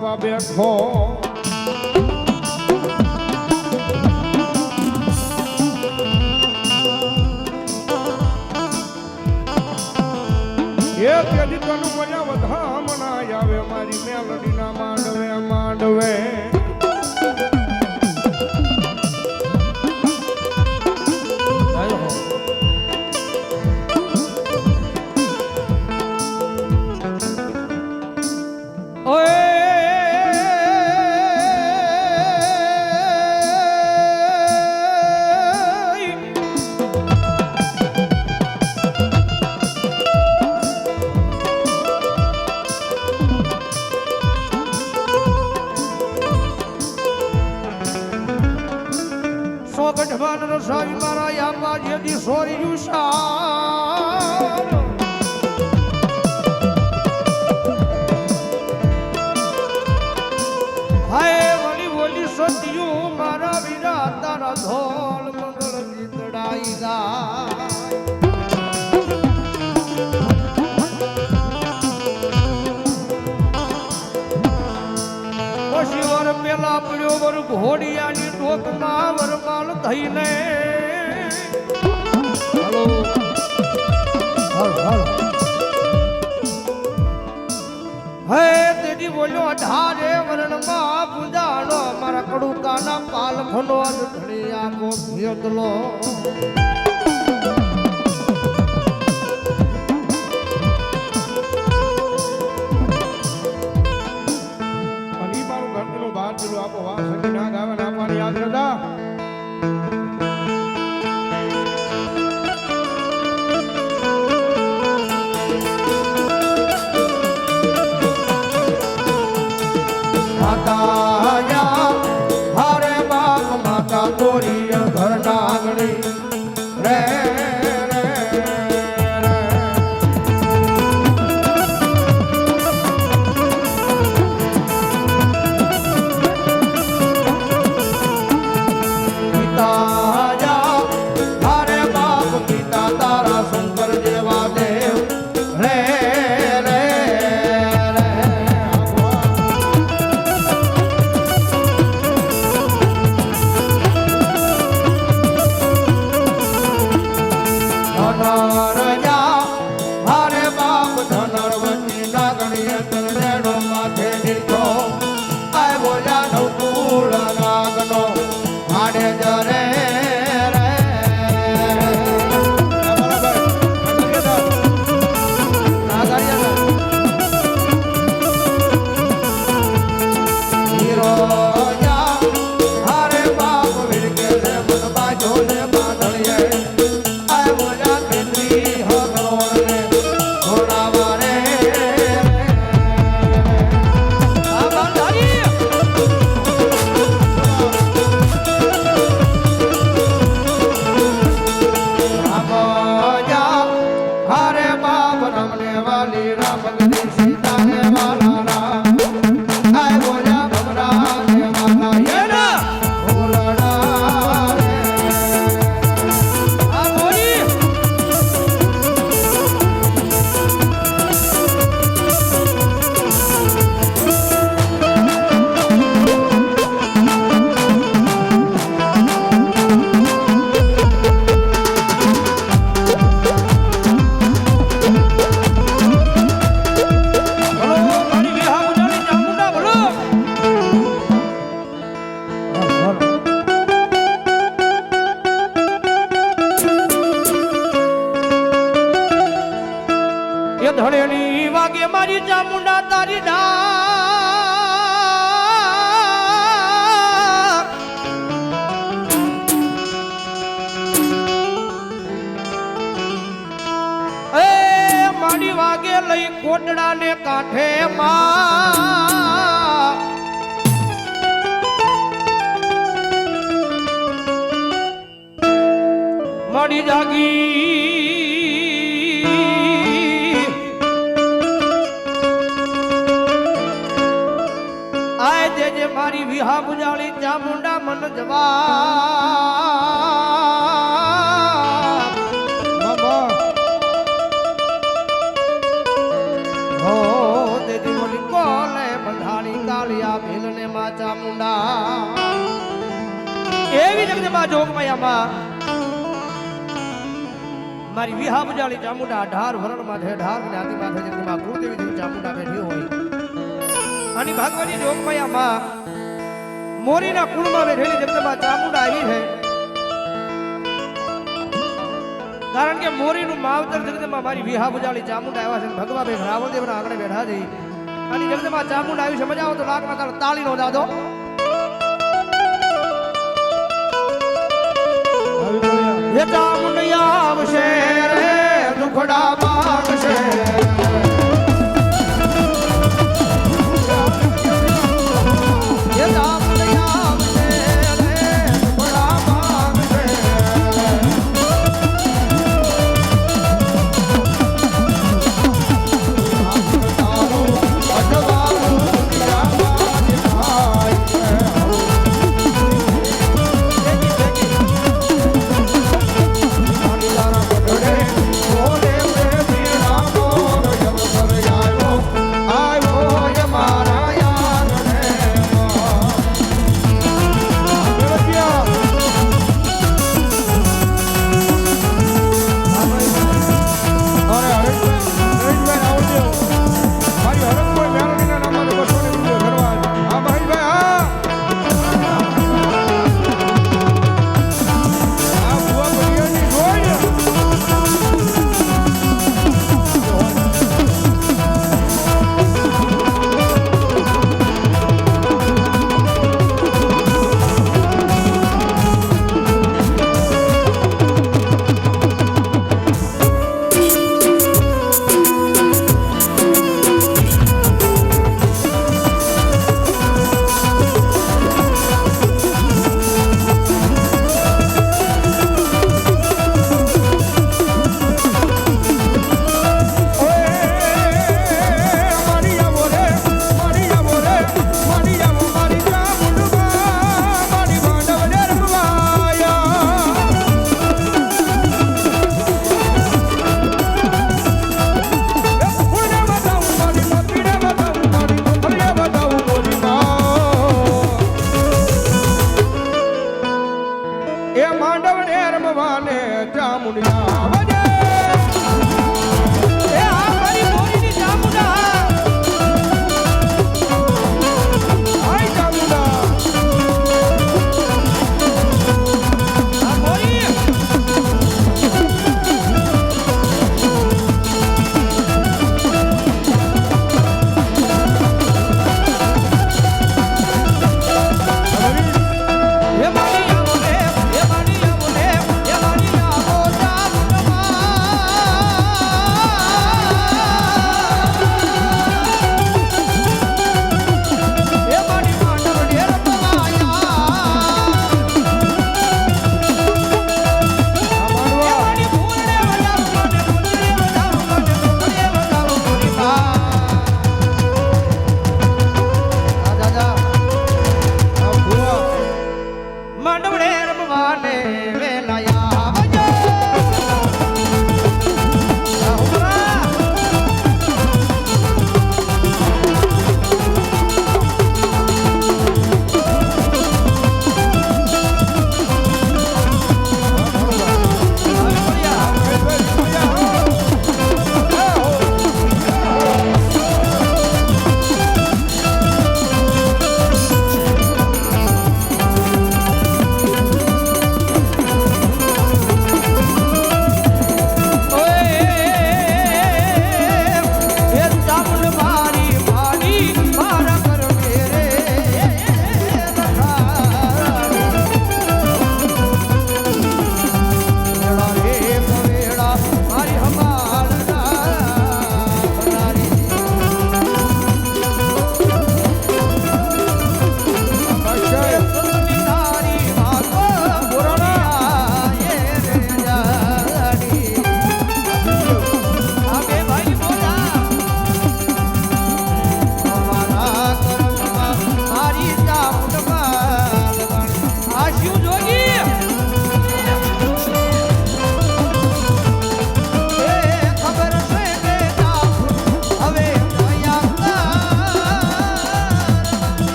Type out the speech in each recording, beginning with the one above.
આપવા બેઠો. એ તેજી તનુ મજા વધા મનાય આવે મારી મેલડીના માંડવે માંડવે. થઈને હલો. હળ હળ હે તેજી બોલ્યો અઢારે વર્ણમાં પૂજાનો મારા કડુકાના પાલખનો ધણિયા ગોભ્યો ગોંડડા ને કાંઠે માં. મળી જાગી. આય જે જે મારી વિહા બુજાળી ચામુંડા મન જવા. મારી વિહા બજાળી ચામુંડા અઢાર વરણ માથે અઢાર જ્ઞાતિ માથે જગદમાં જેવી ચામુંડા બેઠી હોય. અને ભાગવતી જોગમયામાં મોરીના કુળમાં બેઠેલી જગતમાં ચામુંડા આવી છે. કારણ કે મોરીનું માવતર જગતમાં મારી વિહા બજાળી ચામુંડા આવ્યા છે ભગવા ભાઈ રાવણદેવના આંગણે બેઠા છે. અને જગદમાં ચામુંડા આવી છે, મજા આવે તો તાળ તાળી નો દાદો. એ ચામુંડિયા આવશે રે દુખડા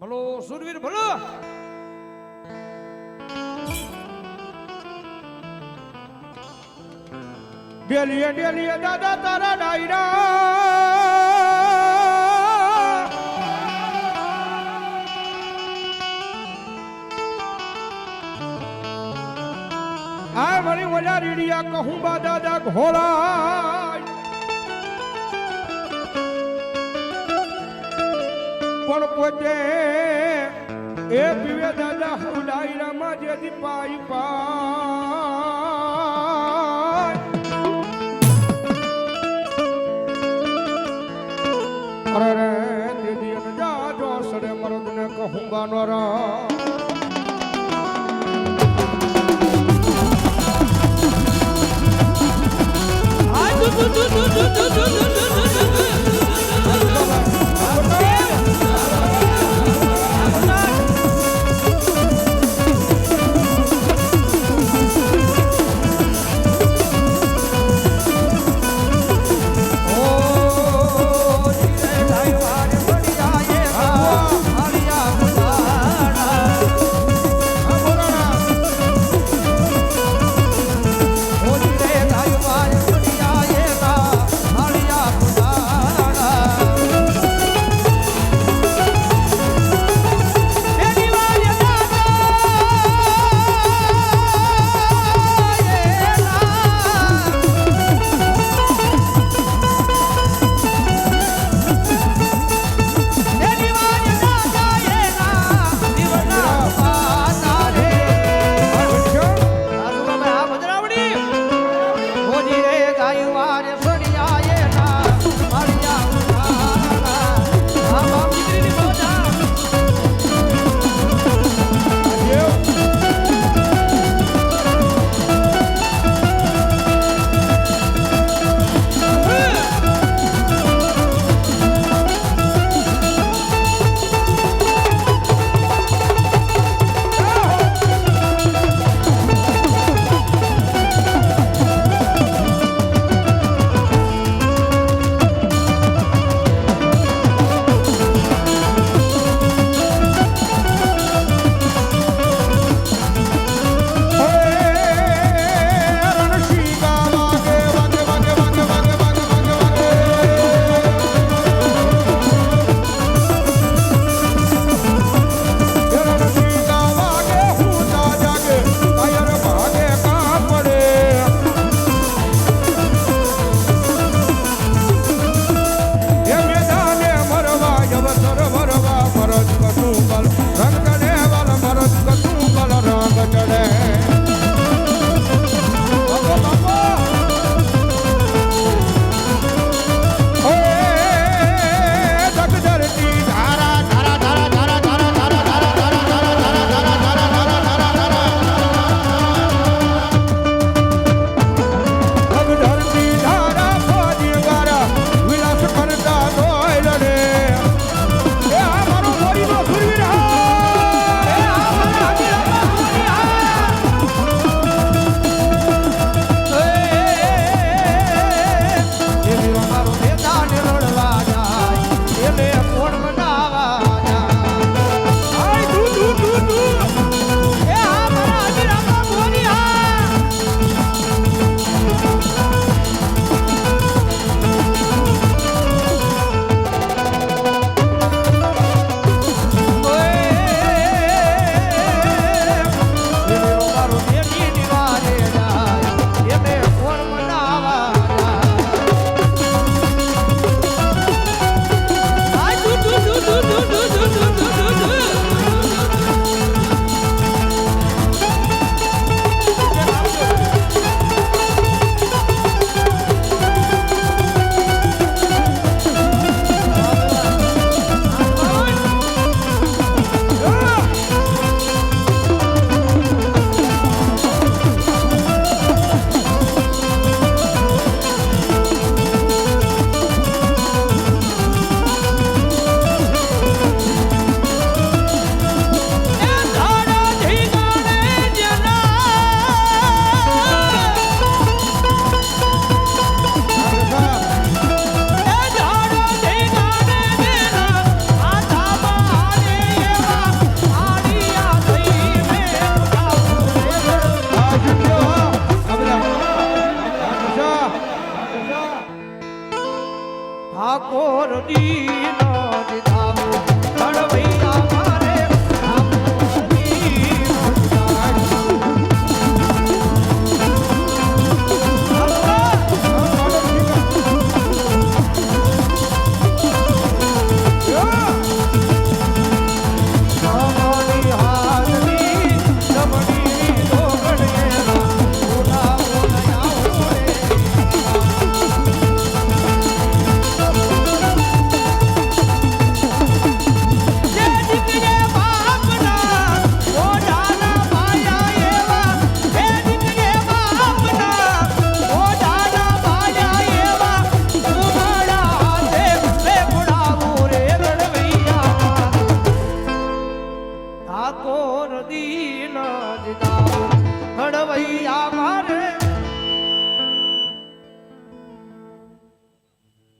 ભલો, સુરવીર, ભલો. ડેલીએ ડેલીએ દાદા, તારા ડાયરા. આ મારી ઓલા રીડિયા કહું બા દાદા ઘોડા. પણ પોતે એ પીવે દાદા હું ડાયરામાં જેથી પાઈ પા અરે રે દીદી અને જાજો સડે મરદ ને કહું બાનો રા હા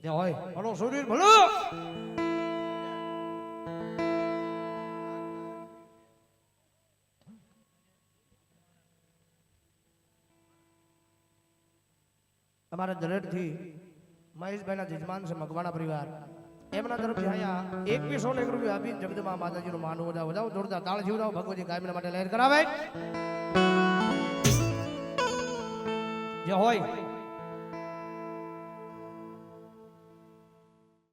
જે હોય ભલો શરીર ભલો અમારા દરેકથી મહેશભાઈના જજમાન છે મકવાણા પરિવાર. એમના તરફથી અહીંયા એકવીસો ને એક રૂપિયા આપીને જગદંબા માતાજીનું માનવું વધાવ વધાવ જોરદાર તાળ જીવડાવો ભગવતી કાયમના માટે લહેર કરાવે. જે હોય